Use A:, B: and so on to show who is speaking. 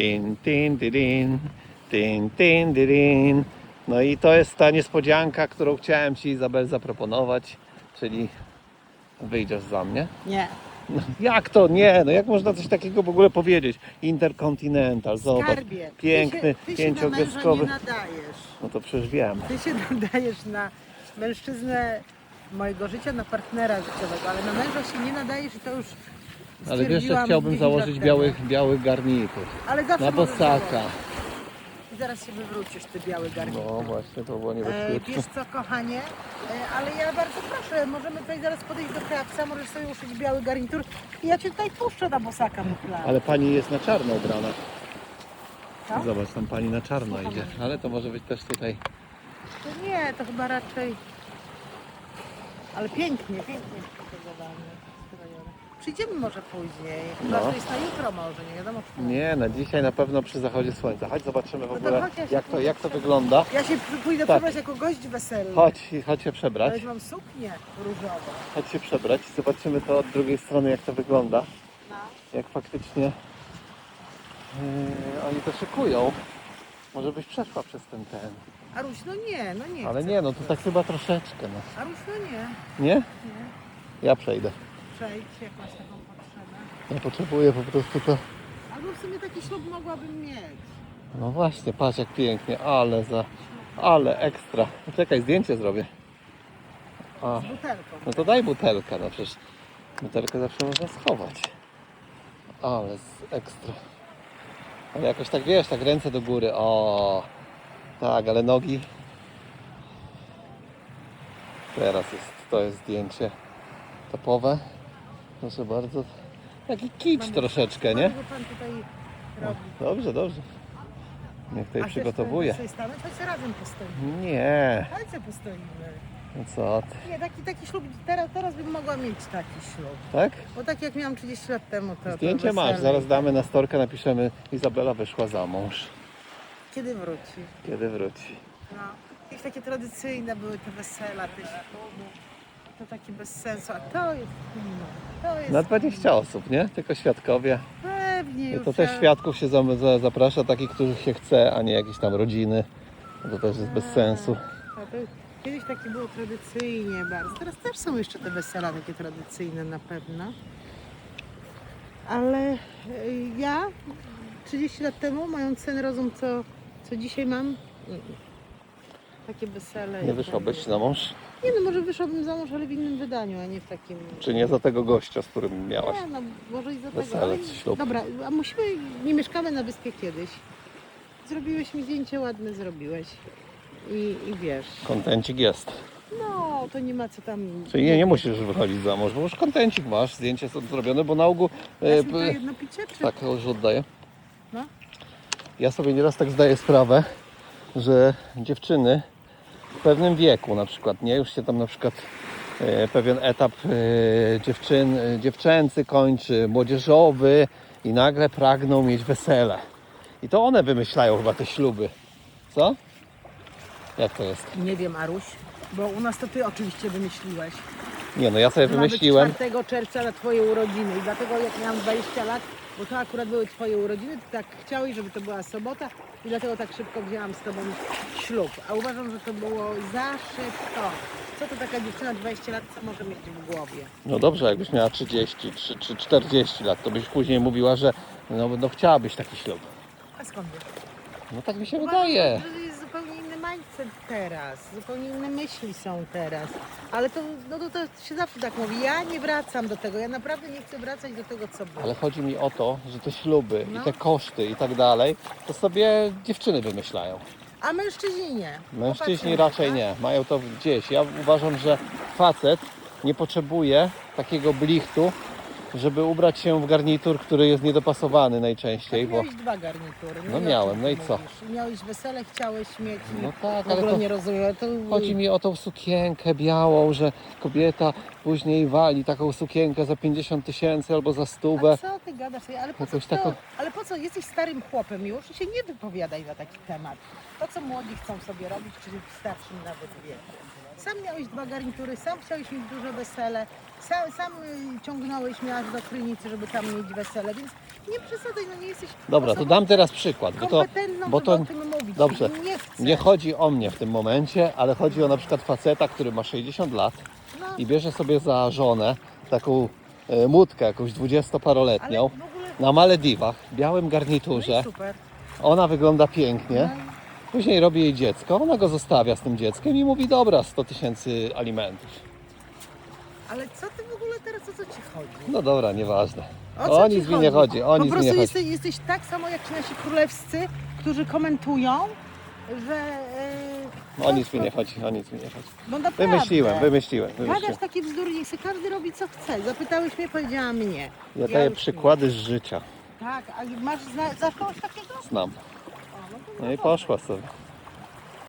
A: Tin, tin, din, tin, tin, din. No i to jest ta niespodzianka, którą chciałem Ci Izabel zaproponować, czyli wyjdziesz za mnie.
B: Nie.
A: No, jak to nie? No jak można coś takiego w ogóle powiedzieć? Intercontinental, zobacz.
B: Skarbie,
A: Piękny,
B: ty się, ty się na nie nadajesz.
A: No to przecież wiem.
B: Ty się nadajesz na mężczyznę mojego życia, na partnera życiowego, ale na męża się nie nadajesz i to już
A: Ale wiesz, że chciałbym
B: 10
A: założyć
B: lat
A: biały,
B: temu.
A: biały garnitur.
B: Ale zawsze
A: Na
B: możesz
A: bosaka.
B: założyć. I zaraz się wywrócisz, ty biały garnitur.
A: No właśnie, to było
B: E,
A: niebezpieczne.
B: wiesz co, kochanie, e, ale ja bardzo proszę, możemy tutaj zaraz podejść do krawca, możesz sobie uszyć biały garnitur i ja cię tutaj puszczę na bosaka.
A: Ale pani jest na czarno ubrana.
B: Co?
A: Zobacz, tam pani na czarno idzie. Ale to może być też tutaj.
B: To nie, to chyba raczej... Ale pięknie, pięknie jest przygotowane. Przyjdziemy może później. Chyba,
A: No.
B: że jest na jutro może, nie wiadomo czy...
A: Nie, na dzisiaj na pewno przy zachodzie słońca. Chodź zobaczymy w
B: No to
A: ogóle
B: chodź, ja się
A: jak to,
B: pójdę
A: jak to wygląda.
B: Ja się pójdę
A: Tak.
B: przebrać jako gość weselny.
A: Chodź, chodź się przebrać.
B: Ale mam suknię różową.
A: Chodź się przebrać. Zobaczymy to od drugiej strony jak to wygląda.
B: No.
A: Jak faktycznie yy, oni to szykują. Może byś przeszła przez ten ten.
B: Aruś, no nie, no nie
A: Ale
B: chcę.
A: nie, no to tak chyba troszeczkę. No.
B: Aruś, no nie,
A: Nie?
B: nie.
A: Ja przejdę.
B: Przejdź, jak masz taką potrzebę.
A: Ja potrzebuję po prostu to.
B: Albo w sumie taki ślub mogłabym mieć.
A: No właśnie, patrz jak pięknie, ale za, ale ekstra. Czekaj, zdjęcie zrobię.
B: Z butelką.
A: no to daj butelkę, no przecież butelkę zawsze można schować. Ale z ekstra. Ale jakoś tak wiesz, tak ręce do góry, o, tak, ale nogi. Teraz jest, to jest zdjęcie topowe. Proszę bardzo. Taki kicz troszeczkę, nie?
B: Pan tutaj robi.
A: Dobrze, dobrze. Niech tutaj
B: A chcesz
A: przygotowuje.
B: sobie stanąć? Chodź razem postoimy.
A: Nie,
B: sobie postoimy.
A: no co ty,
B: Nie, taki, taki ślub, teraz, teraz bym mogła mieć taki ślub.
A: tak?
B: Bo tak jak miałam 30 lat temu, to
A: Zdjęcie
B: to
A: masz,
B: wesele.
A: zaraz damy na storkę, napiszemy Izabela wyszła za mąż.
B: Kiedy wróci?
A: Kiedy wróci?
B: No. Jakieś takie tradycyjne były te wesela, te śluby. To takie bez sensu, a to jest. To jest
A: Na 20 osób, nie? Tylko świadkowie.
B: Pewnie
A: I
B: już.
A: to też
B: ja-
A: świadków się za- zaprasza, takich, których się chce, a nie jakieś tam rodziny. To też jest bez sensu.
B: A to kiedyś takie było tradycyjnie bardzo. Teraz też są jeszcze te wesela takie tradycyjne na pewno. Ale y, ja 30 lat temu, mając ten rozum, co, co dzisiaj mam, mm, takie wesele.
A: Nie
B: i
A: wyszłabyś
B: tak-
A: za mąż?
B: Nie no, może wyszłabym za mąż, ale w innym wydaniu, a nie w takim...
A: Czy nie za tego gościa, z którym miałaś?
B: Nie, no może i za tego. Ale...
A: ślub?
B: Dobra, a musimy, nie mieszkamy na wyspie kiedyś. Zrobiłeś mi zdjęcie ładne, zrobiłeś. I, i wiesz,
A: Kontencik jest.
B: no to nie ma co tam...
A: Czyli nie, nie musisz wychodzić za mąż, bo już kontencik masz, zdjęcie są zrobione, bo na ogół... e,
B: Dasz mi to
A: p-
B: jedno picie, czy...
A: Tak, już oddaję.
B: No.
A: Ja sobie nieraz tak zdaję sprawę, że dziewczyny w pewnym wieku na przykład, nie? Już się tam na przykład e, pewien etap e, dziewczyn, dziewczęcy kończy, młodzieżowy i nagle pragną mieć wesele. I to one wymyślają chyba te śluby. Co? Jak to jest?
B: Nie wiem, Aruś, bo u nas to ty oczywiście wymyśliłeś.
A: Nie no, ja sobie
B: Ma być
A: wymyśliłem.
B: 4 czerwca na twoje urodziny i dlatego jak miałam 20 lat, bo to akurat były twoje urodziny, ty tak chciałeś, żeby to była sobota i dlatego tak szybko wzięłam z tobą ślub. A uważam, że to było za szybko. Co to taka dziewczyna 20 lat, co może mieć w głowie?
A: No dobrze, jakbyś miała 30 czy, czy 40 lat, to byś później mówiła, że no, no chciałabyś taki ślub.
B: A skąd wiesz?
A: No tak mi się wydaje.
B: że jest zupełnie inny mindset teraz, zupełnie inne myśli są teraz. Ale to, no to, to się zawsze tak mówi. Ja nie wracam do tego, ja naprawdę nie chcę wracać do tego, co było.
A: Ale chodzi mi o to, że te śluby
B: No.
A: i te koszty i tak dalej, to sobie dziewczyny wymyślają.
B: A mężczyźni nie.
A: Mężczyźni
B: Popatrzmy,
A: raczej
B: tak?
A: nie, mają to gdzieś. Ja uważam, że facet nie potrzebuje takiego blichtu, żeby ubrać się w garnitur, który jest niedopasowany najczęściej, bo
B: miałeś dwa garnitury.
A: No miałem, no i co?
B: mówisz. Miałeś wesele, chciałeś mieć
A: no tak,
B: w
A: ale to
B: nie rozumiem. To...
A: chodzi mi o tą sukienkę białą, że kobieta później wali taką sukienkę za 50 tysięcy albo za
B: A
A: stówę.
B: co ty gadasz? Ale po, co to,
A: taką-
B: ale po co? Jesteś starym chłopem już i się nie wypowiadaj na taki temat. To, co młodzi chcą sobie robić, czy w starszym nawet wieku. Sam miałeś dwa garnitury, sam chciałeś mieć duże wesele, sam, sam y, ciągnąłeś mnie aż do Krynicy, żeby tam mieć wesele, więc nie przesadzaj, no nie jesteś
A: Dobra, to
B: osobą
A: dam teraz przykład, bo to,
B: kompetentną,
A: bo
B: żeby
A: to
B: o tym mówić.
A: dobrze.
B: Nie chcę.
A: nie chodzi o mnie w tym momencie, ale chodzi o na przykład faceta, który ma 60 lat
B: no,
A: i bierze sobie za żonę taką e, mutkę jakąś
B: ale
A: dwudziestoparoletnią
B: w ogóle
A: na Malediwach, w białym
B: no
A: garniturze.
B: i super.
A: Ona wygląda pięknie.
B: No,
A: Później robi jej dziecko, ona go zostawia z tym dzieckiem i mówi, dobra, 100 tysięcy alimentów.
B: ale co ty w ogóle teraz, o co ci chodzi?
A: No dobra, nieważne.
B: O co
A: O
B: ci
A: nic mi nie chodzi, o
B: po
A: nic mi
B: prostu
A: nie chodzi.
B: jesteś, jesteś tak samo jak ci nasi królewscy, którzy komentują, że... Yy,
A: O nic mi nie chodzi, o nic mi nie chodzi.
B: Naprawdę,
A: Wymyśliłem, wymyśliłem, wymyśliłem.
B: Gadasz takie bzdury, niech sobie każdy robi co chce. Zapytałeś mnie, powiedziałam nie.
A: Ja daję
B: już
A: przykłady z życia.
B: Tak, a masz zna, za kogoś takiego?
A: znam.
B: No,
A: i poszła sobie.